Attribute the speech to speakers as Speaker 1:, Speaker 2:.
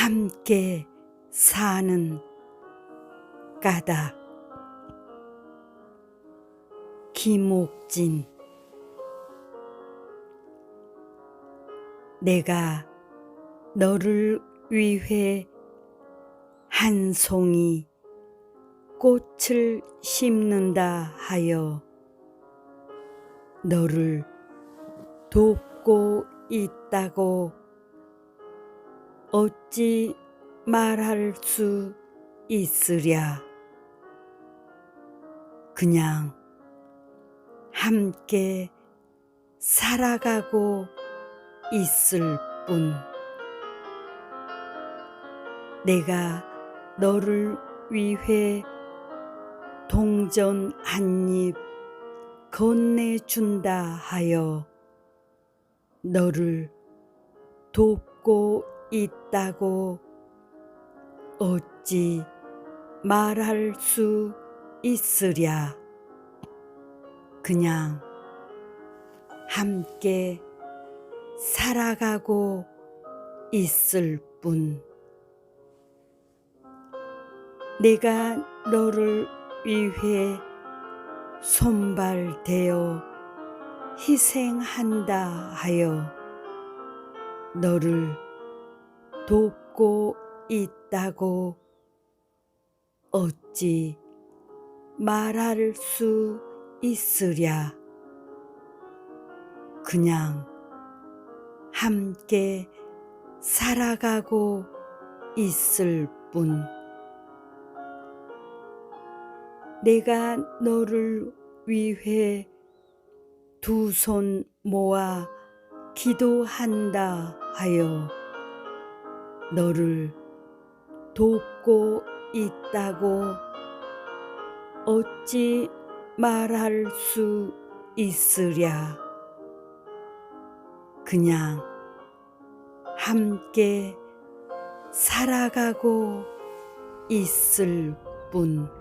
Speaker 1: 함께 사는 까닭. 김옥진. 내가 너를 위해 한 송이 꽃을 심는다 하여 너를 돕고 있다고 어찌 말할 수 있으랴. 그냥 함께 살아가고 있을 뿐. 내가 너를 위해 동전 한 입 건네준다 하여 너를 돕고 있다고 어찌 말할 수 있으랴. 그냥 함께 살아가고 있을 뿐. 내가 너를 위해 손발대어 희생한다 하여 너를 돕고 있다고 어찌 말할 수 있으랴. 그냥 함께 살아가고 있을 뿐. 내가 너를 위해 두 손 모아 기도한다 하여 너를 돕고 있다고 어찌 말할 수 있으랴. 그냥 함께 살아가고 있을 뿐.